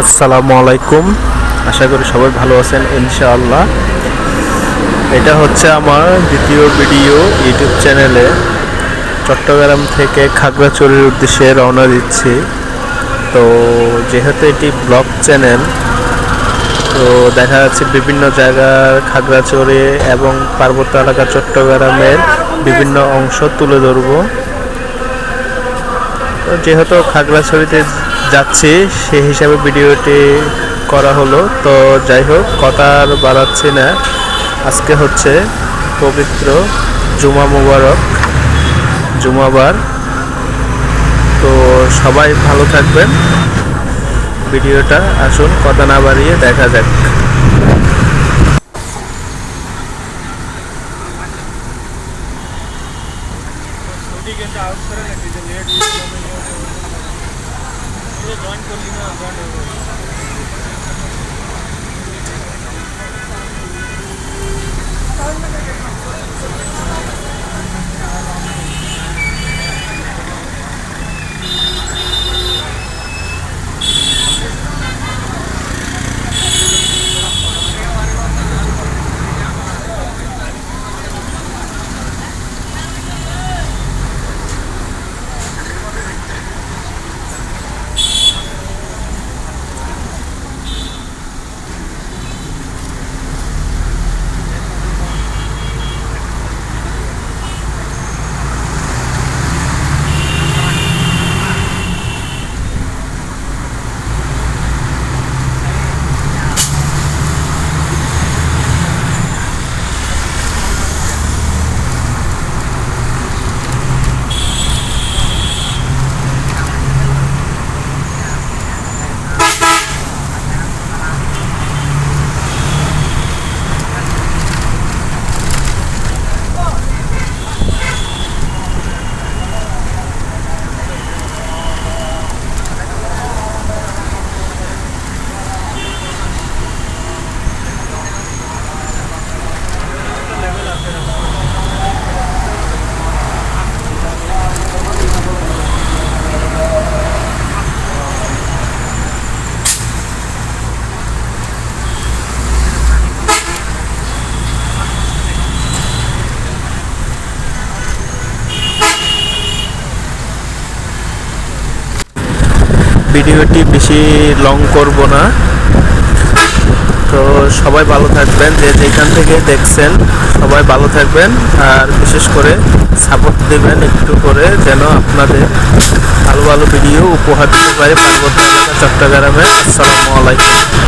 আসসালামু আলাইকুম। আশা করি সবাই ভালো আছেন, ইনশাআল্লাহ। এটা হচ্ছে আমার দ্বিতীয় ভিডিও ইউটিউব চ্যানেলে। চট্টগ্রাম থেকে খাগড়াছড়ির উদ্দেশ্যে রওনা দিচ্ছি। তো যেহেতু এটি ব্লগ চ্যানেল, তো দেখা যাচ্ছে বিভিন্ন জায়গার খাগড়াছড়ি এবং পার্বত্য এলাকা চট্টগ্রামের বিভিন্ন অংশ তুলে ধরবো। যেহেতু খাগড়াছড়িতে যাচ্ছি সেই হিসাবে ভিডিওটি করা হলো। তো যাই হোক, কথা আর বাড়াচ্ছি না। আজকে হচ্ছে পবিত্র জুমা মুবারক, জুমাবার। তো সবাই ভালো থাকবেন। ভিডিওটা আসুন, কথা না বাড়িয়ে দেখা যাক। করি না ভিডিওটি বেশি লং করব না। তো সবাই ভালো থাকবেন, যে যেখান থেকে দেখছেন, সবাই ভালো থাকবেন, আর বিশেষ করে সাপোর্ট দেবেন একটু করে, যেন আপনাদের ভালো ভালো ভিডিও উপহার দিতে পারে পার্বত্য এলাকা চট্টগ্রামে আসসালামু আলাইকুম।